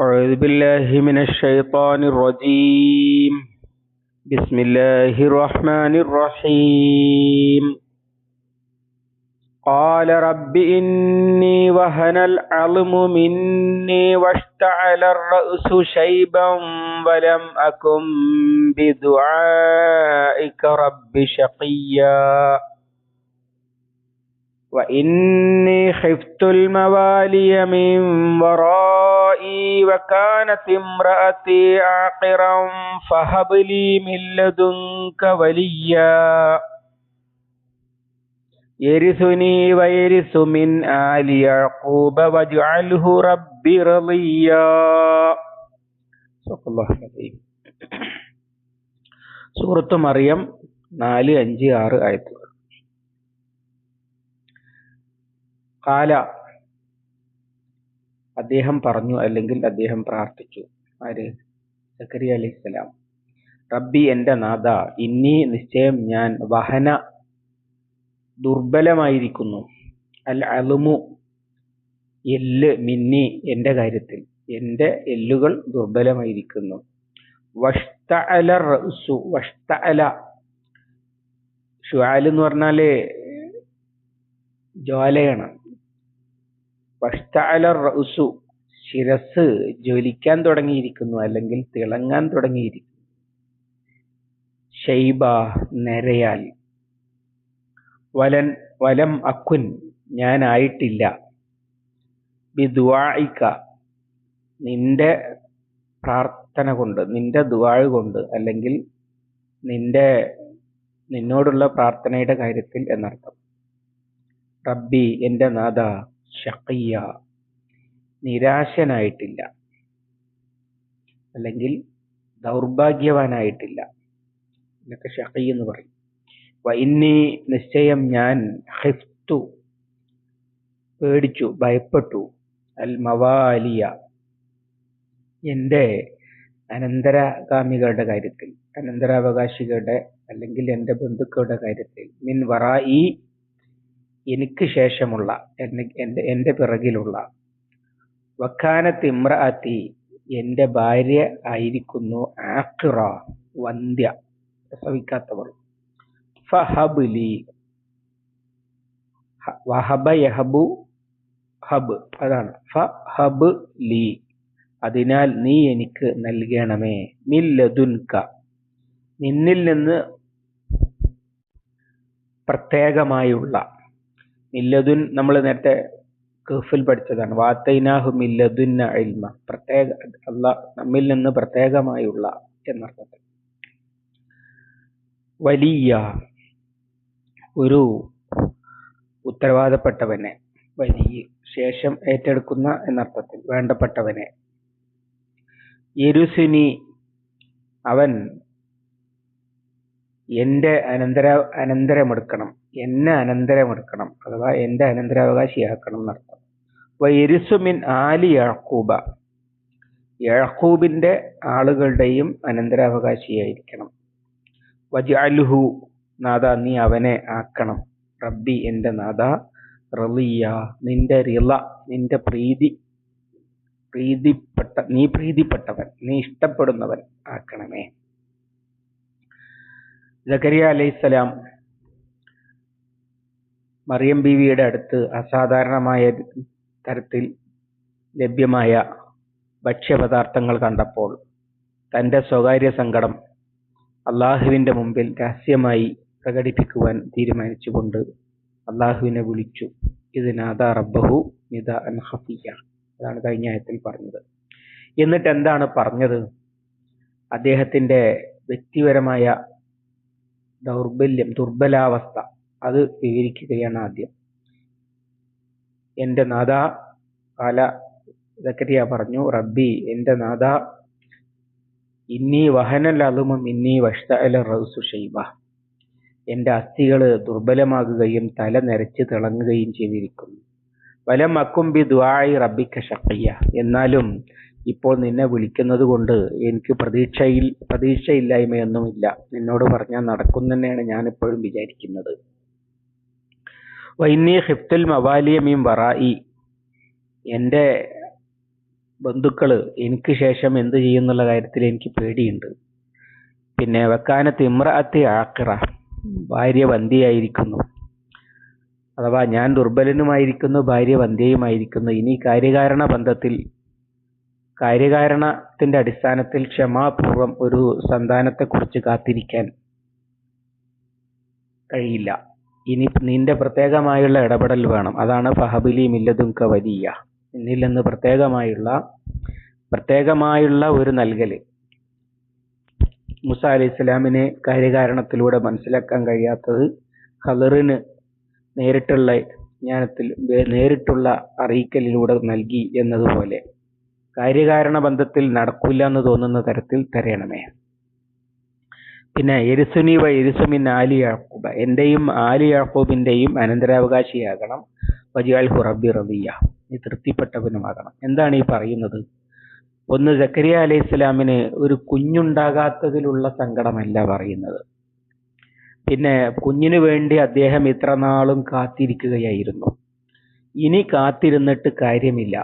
أعوذ بالله من الشيطان الرجيم. بسم الله الرحمن الرحيم. قال رب إني وهن العظم مني واشتعل الرأس شيبا ولم أكن بدعائك رب شقيا. وإني خفت الموالي من ورائي وكانت امرأتي عاقرا فهب لي من لدنك وليا يرثني ويرث من آل يعقوب واجعله ربي رضيا صدق الله العظيم സൂറത്ത് മറിയം നാല് അഞ്ച് ആറ് ആയത്തുകൾ കാല അദ്ദേഹം പറഞ്ഞു അല്ലെങ്കിൽ അദ്ദേഹം പ്രാർത്ഥിച്ചു. ആര്? സക്കരിയ അലൈഹിസ്സലാം. റബ്ബി എന്റെ നാഥ ഇന്നി നിശ്ചയം ഞാൻ വഹന ദുർബലമായിരിക്കുന്നു. അൽ അലുമു എല്ല് മിന്നി എന്റെ കാര്യത്തിൽ. എന്റെ എല്ലുകൾ ദുർബലമായിരിക്കുന്നു. വഷ്തഅല റഅ്സു വഷ്തഅല. ഷുആൽ എന്ന് പറഞ്ഞാൽ ജ്വാലയാണ്. ശിരസ് ജ്വലിക്കാൻ തുടങ്ങിയിരിക്കുന്നു അല്ലെങ്കിൽ തിളങ്ങാൻ തുടങ്ങിയിരിക്കുന്നു. ഷൈബ നരയാൽ. വലൻ വലം അക്കുൻ ഞാനായിട്ടില്ല ബിദ്വായിക്ക നിന്റെ പ്രാർത്ഥന കൊണ്ട് നിന്റെ ദ്വാഴ് കൊണ്ട് അല്ലെങ്കിൽ നിന്റെ നിന്നോടുള്ള പ്രാർത്ഥനയുടെ കാര്യത്തിൽ എന്നർത്ഥം. റബ്ബി എന്റെ നാഥ ഷഖിയ നിരാശനായിട്ടില്ല. അല്ലെങ്കിൽ ദൗർഭാഗ്യവാനായിട്ടില്ല. എന്നൊക്കെ ഷഖി എന്ന് പറയും. വൈന്നി നിശ്ചയം ഞാൻ ഹിഫ്തു. പേടിച്ചു ഭയപ്പെട്ടു. അൽ മവാലിയ. എന്റെ അനന്തരഗാമികളുടെ കാര്യത്തിൽ അനന്തരാവകാശികളുടെ അല്ലെങ്കിൽ എന്റെ ബന്ധുക്കളുടെ കാര്യത്തിൽ മിൻ വറായി എനിക്ക് ശേഷമുള്ള എന്റെ എന്റെ പിറകിലുള്ള. വക്കാനത്ത് എന്റെ ഭാര്യ ആയിരിക്കുന്നു ആഖിറ വന്ധ്യ. പ്രസവിക്കാത്തവൾ. ഫഹബ് ലി വഹബ യഹബു ഹബ്. അതാണ്. ഫഹബ് ലി അതിനാൽ നീ എനിക്ക് നൽകണമേ. മില്ലതുൻക നിന്നിൽ നിന്ന് പ്രത്യേകമായുള്ള മില്ലതുൻ നമ്മൾ നേരത്തെ കഫിൽ പഠിച്ചതാണ്. വാത്തൈനാഹു മില്ലതുന്ന ഇൽമ. പ്രത്യേക അല്ല നമ്മിൽ നിന്ന് പ്രത്യേകമായുള്ള എന്നർത്ഥത്തിൽ. വലിയ ഒരു ഉത്തരവാദപ്പെട്ടവനെ വലിയ ശേഷം ഏറ്റെടുക്കുന്ന എന്നർത്ഥത്തിൽ വേണ്ടപ്പെട്ടവനെ യരുസുനി അവൻ എന്റെ അനന്തര അനന്തരമെടുക്കണം. എന്നെ അനന്തരമെടുക്കണം അഥവാ എന്റെ അനന്തരാവകാശിയാക്കണം എന്നർത്ഥം. വൈരിസുമിൻ ആലി യഴക്കൂബ യഴക്കൂബിന്റെ ആളുകളുടെയും അനന്തരാവകാശിയായിരിക്കണം. വജ അലുഹു നാഥ നീ അവനെ ആക്കണം. റബ്ബി എന്റെ നാഥ റിയ നിന്റെ റിള നിന്റെ പ്രീതി പ്രീതിപ്പെട്ട നീ പ്രീതിപ്പെട്ടവൻ നീ ഇഷ്ടപ്പെടുന്നവൻ ആക്കണമേ. ജക്കരിയ അലൈഹിസ്സലാം മറിയം ബീവിയുടെ അടുത്ത് അസാധാരണമായ തരത്തിൽ ലഭ്യമായ ഭക്ഷ്യപദാർത്ഥങ്ങൾ കണ്ടപ്പോൾ തന്റെ സ്വകാര്യ സങ്കടം അള്ളാഹുവിന്റെ മുമ്പിൽ രഹസ്യമായി പ്രകടിപ്പിക്കുവാൻ തീരുമാനിച്ചുകൊണ്ട് അള്ളാഹുവിനെ വിളിച്ചു. ഇത് നാദ റബ്ബഹു നിദ അൻ ഹഫിയ അതാണ് കഴിഞ്ഞ ആയത്തിൽ പറഞ്ഞത്. എന്നിട്ട് എന്താണ് പറഞ്ഞത്? അദ്ദേഹത്തിന്റെ വ്യക്തിപരമായ ദൗർബല്യം ദുർബലാവസ്ഥ അത് വിവരിക്കുകയാണ് ആദ്യം. എന്റെ നാഥ കാല സക്കരിയ പറഞ്ഞു റബ്ബി എന്റെ നാഥ ഇന്നി വഹനൽ അലുമും ഇന്നി വഷ്തഅല റൗസു ഷൈബ എന്റെ അസ്ഥികൾ ദുർബലമാകുകയും തല നിരച്ച് തിളങ്ങുകയും ചെയ്തിരിക്കുന്നു. വലം അക്കുംബി ദ്വായി റബ്ബിക്ക ഷഖിയ എന്നാലും ഇപ്പോൾ നിന്നെ വിളിക്കുന്നത് കൊണ്ട് എനിക്ക് പ്രതീക്ഷയിൽ പ്രതീക്ഷയില്ലായ്മയൊന്നുമില്ല. നിന്നോട് പറഞ്ഞാൽ നടക്കും തന്നെയാണ് ഞാൻ എപ്പോഴും വിചാരിക്കുന്നത്. വൈന്നി ഹിഫ്തുൽ മവാലിയ മീൻ വറായി എന്റെ ബന്ധുക്കൾ എനിക്ക് ശേഷം എന്ത് ചെയ്യുന്നുള്ള കാര്യത്തിൽ എനിക്ക് പേടിയുണ്ട്. പിന്നെ വെക്കാനത്ത് ഇമ്രഅത്തി ആക്കിറ ഭാര്യ വന്ധ്യയായിരിക്കുന്നു അഥവാ ഞാൻ ദുർബലനുമായിരിക്കുന്നു ഭാര്യ വന്ധ്യയുമായിരിക്കുന്നു ഇനി കാര്യകാരണ ബന്ധത്തിൽ കാര്യകാരണത്തിന്റെ അടിസ്ഥാനത്തിൽ ക്ഷമാപൂർവം ഒരു സന്താനത്തെക്കുറിച്ച് കാത്തിരിക്കാൻ കഴിയില്ല. ഇനി നിന്റെ പ്രത്യേകമായുള്ള ഇടപെടൽ വേണം. അതാണ് ഫഹബിലി മില്ലതുങ്ക വലിയ എന്നിൽ നിന്ന് പ്രത്യേകമായുള്ള പ്രത്യേകമായുള്ള ഒരു നൽകൽ. മുസ അലൈഹി ഇസ്ലാമിന് കാര്യകാരണത്തിലൂടെ മനസ്സിലാക്കാൻ കഴിയാത്തത് ഖദറിന് നേരിട്ടുള്ള ജ്ഞാനത്തിൽ നേരിട്ടുള്ള അറിയിക്കലിലൂടെ നൽകി എന്നതുപോലെ. കാര്യകാരണ ബന്ധത്തിൽ നടക്കില്ല എന്ന് തോന്നുന്ന തരത്തിൽ തരയണമേ. പിന്നെ എരിസുനി വ എരിസുമിൻ ആലി യാക്കൂബ. എന്റെയും ആലി യാക്കൂബിന്റെയും അനന്തരാവകാശിയാകണം വജിയാൽ ഹുറബി റബിയ നീ തൃപ്തിപ്പെട്ടവനുമാകണം. എന്താണ് ഈ പറയുന്നത്? ഒന്ന് ജക്കരിയ അലൈഹി ഇസ്ലാമിന് ഒരു കുഞ്ഞുണ്ടാകാത്തതിലുള്ള സങ്കടമല്ല പറയുന്നത്. പിന്നെ കുഞ്ഞിനു വേണ്ടി അദ്ദേഹം ഇത്ര നാളും കാത്തിരിക്കുകയായിരുന്നു. ഇനി കാത്തിരുന്നിട്ട് കാര്യമില്ല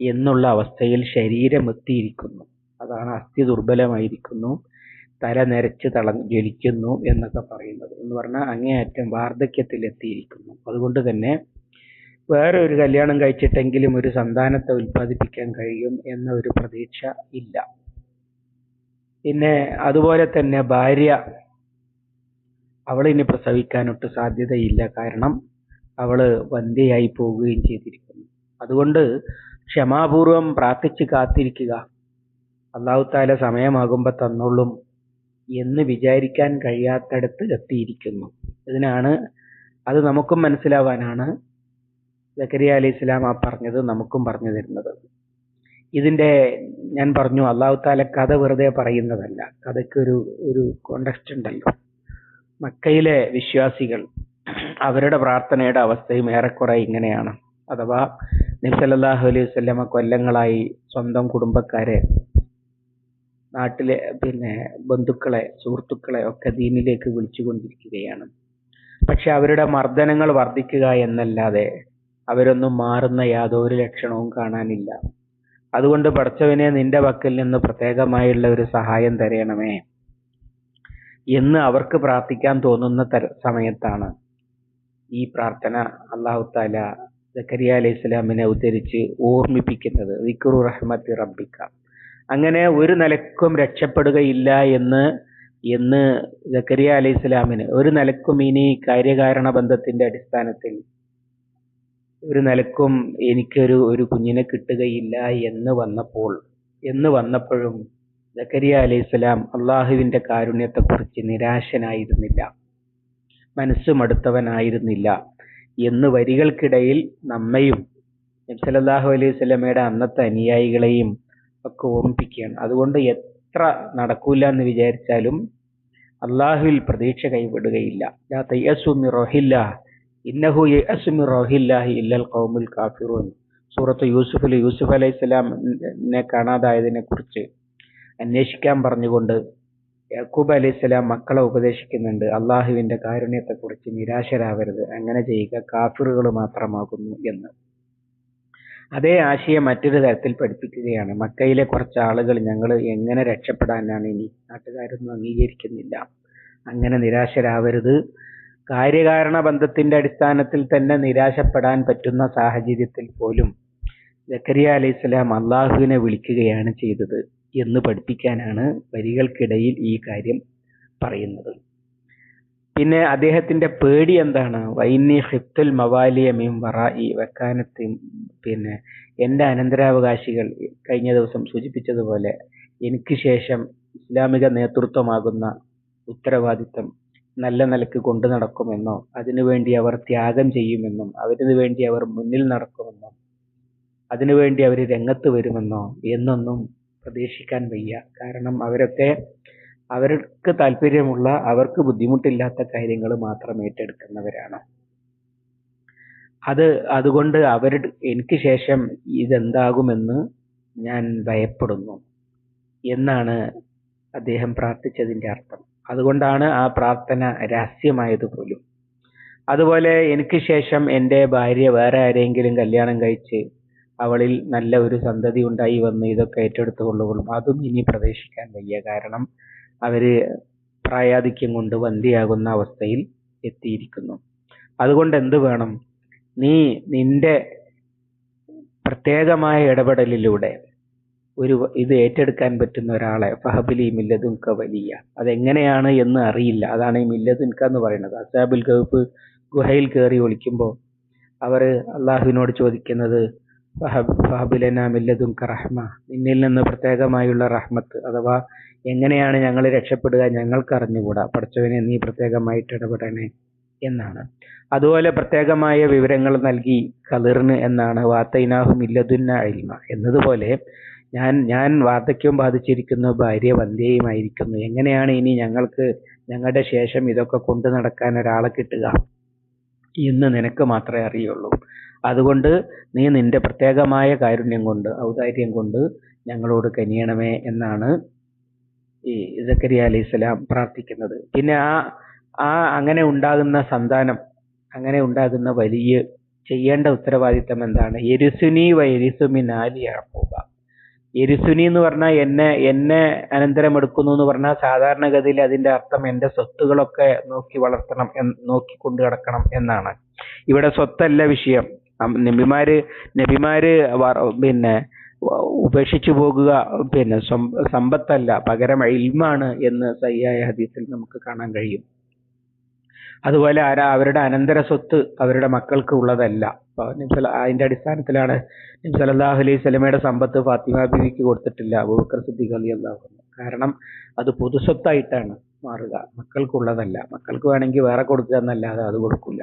എന്നുള്ള അവസ്ഥയിൽ ശരീരം എത്തിയിരിക്കുന്നു അതാണ് അസ്ഥി ദുർബലമായിരിക്കുന്നു. തല നരച്ച് തള ജ്വലിക്കുന്നു എന്നൊക്കെ പറയുന്നത് എന്ന് പറഞ്ഞാൽ അങ്ങേയറ്റം വാർദ്ധക്യത്തിൽ എത്തിയിരിക്കുന്നു അതുകൊണ്ട് തന്നെ വേറെ ഒരു കല്യാണം കഴിച്ചിട്ടെങ്കിലും ഒരു സന്താനത്തെ ഉൽപ്പാദിപ്പിക്കാൻ കഴിയും എന്ന ഒരു പ്രതീക്ഷ ഇല്ല. പിന്നെ അതുപോലെ തന്നെ ഭാര്യ അവളിനി പ്രസവിക്കാനൊട്ട് സാധ്യതയില്ല. കാരണം അവൾ വന്ധ്യയായി പോവുകയും ചെയ്തിരിക്കുന്നു. അതുകൊണ്ട് ക്ഷമാപൂർവം പ്രാർത്ഥിച്ച് കാത്തിരിക്കുക. അള്ളാഹു താല സമയമാകുമ്പോൾ തന്നോളും. എന്ന് വിചാരിക്കാൻ കഴിയാത്തടത്ത് എത്തിയിരിക്കുന്നു. ഇതിനാണ് അത് നമുക്കും മനസ്സിലാവാനാണ് സക്കരിയ അലി ഇസ്ലാം ആ പറഞ്ഞത് നമുക്കും പറഞ്ഞു തരുന്നത്. ഇതിന്റെ ഞാൻ പറഞ്ഞു അള്ളാഹു താല കഥ വെറുതെ പറയുന്നതല്ല. കഥയ്ക്ക് ഒരു ഒരു കോണ്ടക്സ്റ്റ് ഉണ്ടല്ലോ. മക്കയിലെ വിശ്വാസികൾ അവരുടെ പ്രാർത്ഥനയുടെ അവസ്ഥയും ഏറെക്കുറെ ഇങ്ങനെയാണ്. അഥവാ നബ്സല്ലാഹു അലൈഹി വസല്ലമ കൊല്ലങ്ങളായി സ്വന്തം കുടുംബക്കാരെ നാട്ടിലെ പിന്നെ ബന്ധുക്കളെ സുഹൃത്തുക്കളെ ഒക്കെ ദീനിലേക്ക് വിളിച്ചുകൊണ്ടിരിക്കുകയാണ്. പക്ഷെ അവരുടെ മർദ്ദനങ്ങൾ വർദ്ധിക്കുക എന്നല്ലാതെ അവരൊന്നും മാറുന്ന യാതൊരു ലക്ഷണവും കാണാനില്ല. അതുകൊണ്ട് പടച്ചവനെ നിന്റെ പക്കൽ നിന്ന് പ്രത്യേകമായുള്ള ഒരു സഹായം തരയണമേ എന്ന് അവർക്ക് പ്രാർത്ഥിക്കാൻ തോന്നുന്ന തര സമയത്താണ് ഈ പ്രാർത്ഥന അള്ളാഹു താല ജക്കരിയ അലൈഹി സ്വലാമിനെ ഉദ്ധരിച്ച് ഓർമ്മിപ്പിക്കുന്നത്. റഹ്മത്തി റബ്ബിക്ക. അങ്ങനെ ഒരു നിലക്കും രക്ഷപ്പെടുകയില്ല എന്ന് എന്ന് ജക്കരിയ അലി ഇസ്ലാമിന് ഒരു നിലക്കും ഇനി കാര്യകാരണ ബന്ധത്തിന്റെ അടിസ്ഥാനത്തിൽ ഒരു നിലക്കും എനിക്കൊരു ഒരു കുഞ്ഞിനെ കിട്ടുകയില്ല എന്ന് വന്നപ്പോൾ എന്ന് വന്നപ്പോഴും ജക്കരിയ അലി ഇസ്ലാം അള്ളാഹുവിന്റെ കാരുണ്യത്തെക്കുറിച്ച് നിരാശനായിരുന്നില്ല. മനസ്സ് മടുത്തവനായിരുന്നില്ല എന്ന് വരികൾക്കിടയിൽ നമ്മയും നബ്സലല്ലാഹു അലൈഹി സ്വലമയുടെ അന്നത്തെ അനുയായികളെയും ഒക്കെ ഓർമ്മിപ്പിക്കുകയാണ്. അതുകൊണ്ട് എത്ര നടക്കൂല എന്ന് വിചാരിച്ചാലും അള്ളാഹുവിൽ പ്രതീക്ഷ കൈവിടുകയില്ല. ഇന്നഹു ഇല്ലൽ ഖൗമുൽ കാഫിറൂൻ സൂറത്ത് യൂസുഫിൽ യൂസുഫ് അലൈഹി സ്വലാമിനെ കാണാതായതിനെ കുറിച്ച് അന്വേഷിക്കാൻ പറഞ്ഞുകൊണ്ട് യാക്കൂബ് അലൈഹി സ്വലാം മക്കളെ ഉപദേശിക്കുന്നുണ്ട്. അള്ളാഹുവിന്റെ കാരുണ്യത്തെക്കുറിച്ച് നിരാശരാവരുത്. അങ്ങനെ ചെയ്യുക കാഫിറുകൾ മാത്രമാകുന്നു എന്ന്. അതേ ആശയം മറ്റൊരു തരത്തിൽ പഠിപ്പിക്കുകയാണ്. മക്കയിലെ കുറച്ച് ആളുകൾ ഞങ്ങൾ എങ്ങനെ രക്ഷപ്പെടാനാണ് ഇനി നാട്ടുകാരൊന്നും അംഗീകരിക്കുന്നില്ല. അങ്ങനെ നിരാശരാവരുത്. കാര്യകാരണ ബന്ധത്തിന്റെ അടിസ്ഥാനത്തിൽ തന്നെ നിരാശപ്പെടാൻ പറ്റുന്ന സാഹചര്യത്തിൽ പോലും ജക്കരിയ അലൈഹി സ്വലാം അള്ളാഹുവിനെ വിളിക്കുകയാണ് ചെയ്തത് എന്ന് പഠിപ്പിക്കാനാണ് വരികൾക്കിടയിൽ ഈ കാര്യം പറയുന്നത്. പിന്നെ അദ്ദേഹത്തിന്റെ പേടി എന്താണ്? വൈന്നി ഹിത്തുൽ മവാലിയ മീം വറായി വെക്കാനത്ത് പിന്നെ എന്റെ അനന്തരാവകാശികൾ കഴിഞ്ഞ ദിവസം സൂചിപ്പിച്ചതുപോലെ എനിക്ക് ശേഷം ഇസ്ലാമിക നേതൃത്വമാകുന്ന ഉത്തരവാദിത്തം നല്ല നിലയ്ക്ക് കൊണ്ടു നടക്കുമെന്നോ അതിനുവേണ്ടി അവർ ത്യാഗം ചെയ്യുമെന്നും അവരിനു വേണ്ടി അവർ മുന്നിൽ നടക്കുമെന്നും അതിനുവേണ്ടി അവർ രംഗത്ത് വരുമെന്നോ എന്നൊന്നും പ്രതീക്ഷിക്കാൻ വയ്യ. കാരണം അവരൊക്കെ അവർക്ക് താല്പര്യമുള്ള അവർക്ക് ബുദ്ധിമുട്ടില്ലാത്ത കാര്യങ്ങൾ മാത്രം ഏറ്റെടുക്കുന്നവരാണ്. അത് അതുകൊണ്ട് അവർ എനിക്ക് ശേഷം ഇതെന്താകുമെന്ന് ഞാൻ ഭയപ്പെടുന്നു എന്നാണ് അദ്ദേഹം പ്രാർത്ഥിച്ചതിന്റെ അർത്ഥം. അതുകൊണ്ടാണ് ആ പ്രാർത്ഥന രഹസ്യമായത് പോലും. അതുപോലെ എനിക്ക് ശേഷം എന്റെ ഭാര്യ വേറെ ആരെങ്കിലും കല്യാണം കഴിച്ച് അവളിൽ നല്ല ഒരു സന്തതി ഉണ്ടായി വന്ന് ഇതൊക്കെ ഏറ്റെടുത്തു അതും ഇനി പ്രതീക്ഷിക്കാൻ വയ്യ. കാരണം അവർ പ്രായാധിക്യം കൊണ്ട് വന്ധ്യയാകുന്ന അവസ്ഥയിൽ എത്തിയിരിക്കുന്നു. അതുകൊണ്ട് എന്ത് വേണം? നീ നിന്റെ പ്രത്യേകമായ ഇടപെടലിലൂടെ ഒരു ഇത് ഏറ്റെടുക്കാൻ പറ്റുന്ന ഒരാളെ ഫഹബിലി മില്ലതും വലിയ. അതെങ്ങനെയാണ് എന്ന് അറിയില്ല. അതാണ് ഈ മില്ലതുൻക എന്ന് പറയുന്നത്. അസാബുൽ ഗഹഫ് ഗുഹയിൽ കയറി ഒളിക്കുമ്പോൾ അവർ അള്ളാഹുവിനോട് ചോദിക്കുന്നത് ഫഹബിലന നിന്നിൽ നിന്ന് പ്രത്യേകമായുള്ള റഹ്മത്ത് അഥവാ എങ്ങനെയാണ് ഞങ്ങൾ രക്ഷപ്പെടുക ഞങ്ങൾക്ക് അറിഞ്ഞുകൂടാ. പഠിച്ചവനെ നീ പ്രത്യേകമായിട്ട് ഇടപെടണേ എന്നാണ്. അതുപോലെ പ്രത്യേകമായ വിവരങ്ങൾ നൽകി കളിർന്ന് എന്നാണ്. വാത്തൈനാഹു മില്ലതുന്ന അഴിമ എന്നതുപോലെ ഞാൻ ഞാൻ വാർദ്ധക്യം ബാധിച്ചിരിക്കുന്നു ഭാര്യ വന്ധ്യയുമായിരിക്കുന്നു. എങ്ങനെയാണ് ഇനി ഞങ്ങൾക്ക് ഞങ്ങളുടെ ശേഷം ഇതൊക്കെ കൊണ്ടു നടക്കാൻ ഒരാളെ കിട്ടുക? എന്ന് നിനക്ക് മാത്രമേ അറിയുള്ളൂ. അതുകൊണ്ട് നീ നിന്റെ പ്രത്യേകമായ കാരുണ്യം കൊണ്ട് ഔദാര്യം കൊണ്ട് ഞങ്ങളോട് കനിയണമേ എന്നാണ് ഈ സക്കരിയ അലി ഇസ്ലാം പ്രാർത്ഥിക്കുന്നത്. പിന്നെ ആ ആ അങ്ങനെ ഉണ്ടാകുന്ന സന്താനം അങ്ങനെ ഉണ്ടാകുന്ന വലിയ ചെയ്യേണ്ട ഉത്തരവാദിത്തം എന്താണ്? എരിസുനി വൈരിസുമിൻ ആലി യാക്കൂബ എരിസുനി എന്ന് പറഞ്ഞാൽ എന്നെ എന്നെ അനന്തരം എടുക്കുന്നു എന്ന് പറഞ്ഞാൽ സാധാരണഗതിയിൽ അതിന്റെ അർത്ഥം എന്റെ സ്വത്തുകളൊക്കെ നോക്കി വളർത്തണം എന്ന് നോക്കി കൊണ്ടു കിടക്കണം എന്നാണ്. ഇവിടെ സ്വത്തല്ല വിഷയം. നബിമാര് നബിമാര് പിന്നെ ഉപേക്ഷിച്ചു പോകുക പിന്നെ സമ്പത്തല്ല പകരം ഇൽമാണ് എന്ന് സയ്യായ ഹദീസിൽ നമുക്ക് കാണാൻ കഴിയും. അതുപോലെ ആരാ അവരുടെ അനന്തര സ്വത്ത് അവരുടെ മക്കൾക്ക് ഉള്ളതല്ല. അതിന്റെ അടിസ്ഥാനത്തിലാണ് നബി സല്ലല്ലാഹു അലൈഹി സ്വലമയുടെ സമ്പത്ത് ഫാത്തിമ ബീവിക്ക് കൊടുത്തിട്ടില്ല അബൂബക്കർ സിദ്ദീഖ് അലി അൻഹു. കാരണം അത് പൊതുസ്വത്തായിട്ടാണ് മാറുക. മക്കൾക്കുള്ളതല്ല മക്കൾക്ക് വേണമെങ്കിൽ വേറെ കൊടുക്കുക എന്നല്ലാതെ അത് കൊടുക്കില്ല.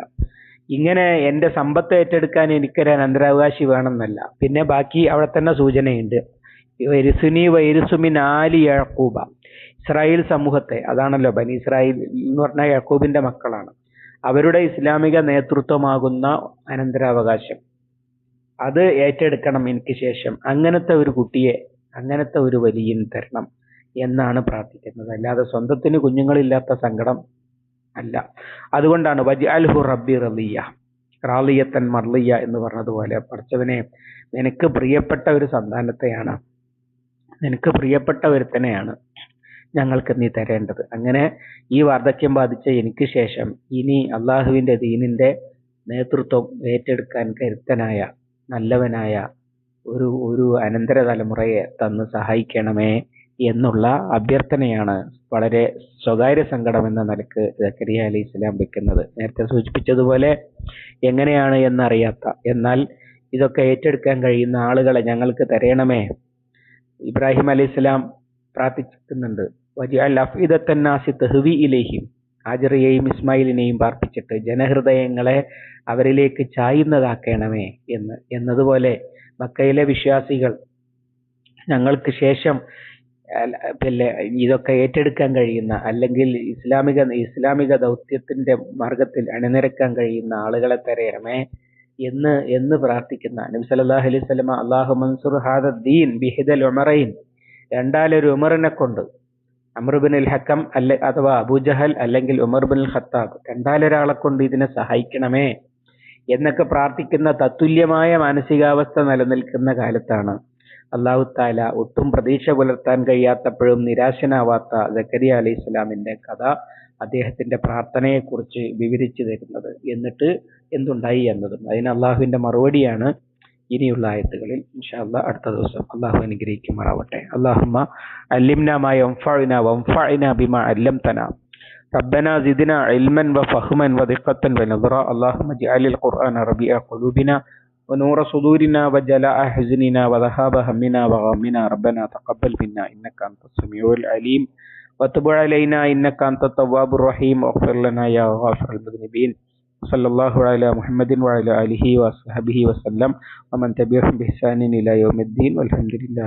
ഇങ്ങനെ എന്റെ സമ്പത്ത് ഏറ്റെടുക്കാൻ എനിക്കൊരു അനന്തരാവകാശി വേണമെന്നല്ല. പിന്നെ ബാക്കി അവിടെ തന്നെ സൂചനയുണ്ട്. വരിസുനി വൈരുസുമി നാലി യഴക്കൂബ ഇസ്രായേൽ സമൂഹത്തെ അതാണല്ലോ ബനി ഇസ്രായേൽ എന്ന് പറഞ്ഞാൽ യാക്കൂബിന്റെ മക്കളാണ്. അവരുടെ ഇസ്ലാമിക നേതൃത്വമാകുന്ന അനന്തരാവകാശം. അത് ഏറ്റെടുക്കണം എനിക്ക് ശേഷം. അങ്ങനത്തെ ഒരു കുട്ടിയെ അങ്ങനത്തെ ഒരു വലിയ തരണം എന്നാണ് പ്രാർത്ഥിക്കുന്നത്. അല്ലാതെ സ്വന്തത്തിന് കുഞ്ഞുങ്ങളില്ലാത്ത സങ്കടം അല്ല. അതുകൊണ്ടാണ് വജ്അൽഹു മർലിയ എന്ന് പറഞ്ഞതുപോലെ പഠിച്ചവനെ നിനക്ക് പ്രിയപ്പെട്ട ഒരു സന്താനത്തെയാണ്. നിനക്ക് പ്രിയപ്പെട്ട ഒരു ഒരുത്തനെയാണ് ഞങ്ങൾക്ക് നീ തരേണ്ടത്. അങ്ങനെ ഈ വാർദ്ധക്യം ബാധിച്ച എനിക്ക് ശേഷം ഇനി അള്ളാഹുവിന്റെ ദീനിന്റെ നേതൃത്വം ഏറ്റെടുക്കാൻ കരുത്തനായ നല്ലവനായ ഒരു ഒരു അനന്തര തലമുറയെ തന്ന് സഹായിക്കണമേ എന്നുള്ള അഭ്യർത്ഥനയാണ് വളരെ സ്വകാര്യ സങ്കടം എന്ന നിലയ്ക്ക് സക്കരിയ അലി ഇസ്ലാം വെക്കുന്നത്. നേരത്തെ സൂചിപ്പിച്ചതുപോലെ എങ്ങനെയാണ് എന്നറിയാത്ത എന്നാൽ ഇതൊക്കെ ഏറ്റെടുക്കാൻ കഴിയുന്ന ആളുകളെ ഞങ്ങൾക്ക് തരയണമേ. ഇബ്രാഹിം അലി ഇസ്ലാം പ്രാർത്ഥിക്കുന്നുണ്ട് ഇലൈഹിം. ഹാജറയെയും ഇസ്മായിലിനെയും പാർപ്പിച്ചിട്ട് ജനഹൃദയങ്ങളെ അവരിലേക്ക് ചായുന്നതാക്കണമേ എന്ന്. എന്നതുപോലെ മക്കയിലെ വിശ്വാസികൾ ഞങ്ങൾക്ക് ശേഷം പിന്നെ ഇതൊക്കെ ഏറ്റെടുക്കാൻ കഴിയുന്ന അല്ലെങ്കിൽ ഇസ്ലാമിക ഇസ്ലാമിക ദൗത്യത്തിന്റെ മാർഗത്തിൽ അണിനിരക്കാൻ കഴിയുന്ന ആളുകളെ തരയണമേ എന്ന് എന്ന് പ്രാർത്ഥിക്കുന്ന നബി സല്ലല്ലാഹു അലൈഹി വസല്ലമ അല്ലാഹു മൻസുർ ഹാദ ദീൻ ബിഹിദൽ ഉമറൈൻ. രണ്ടാലൊരു ഉമറിനെ കൊണ്ട് അമർ ബിൻ അൽ ഹക്കം അല്ലെ അഥവാ അബൂജഹൽ അല്ലെങ്കിൽ ഉമർ ബിൻ ഖത്താബ് രണ്ടാലൊരാളെ കൊണ്ട് ഇതിനെ സഹായിക്കണമേ എന്നൊക്കെ പ്രാർത്ഥിക്കുന്ന തത്തുല്യമായ മാനസികാവസ്ഥ നിലനിൽക്കുന്ന കാലത്താണ് അള്ളാഹു താല ഒട്ടും പ്രതീക്ഷ പുലർത്താൻ കഴിയാത്തപ്പോഴും നിരാശനാവാത്ത സക്കരിയ അലൈഹി ഇസ്ലാമിന്റെ കഥ അദ്ദേഹത്തിന്റെ പ്രാർത്ഥനയെക്കുറിച്ച് വിവരിച്ചു തരുന്നത് എന്നിട്ട് എന്തുണ്ടായി എന്നതും അതിന് അള്ളാഹുവിന്റെ മറുപടിയാണ് ഇനിയുള്ള ആയത്തുകളിൽ ഇൻഷാ അല്ലാഹ് അടുത്ത ദിവസം അള്ളാഹു അനുഗ്രഹിക്കുമാറാവട്ടെ അള്ളാഹുമ്മ അല്ലിംന മാ യൻഫഉന വൻഫഅന ബിമാ അല്ലംതന ربنا زدنا علما وفهما ودقة ونظرا اللهم اجعل القرآن ربيع قلوبنا ونور صدورنا وجلاء حزننا وذهاب همنا وغمنا. ربنا تقبل منا إنك أنت السميع العليم. وتب علينا إنك أنت التواب الرحيم. واغفر لنا يا غافر المذنبين. صلى الله على محمد وعلى آله وصحبه وسلم. ومن تبعهم بإحسان إلى يوم الدين والحمد لله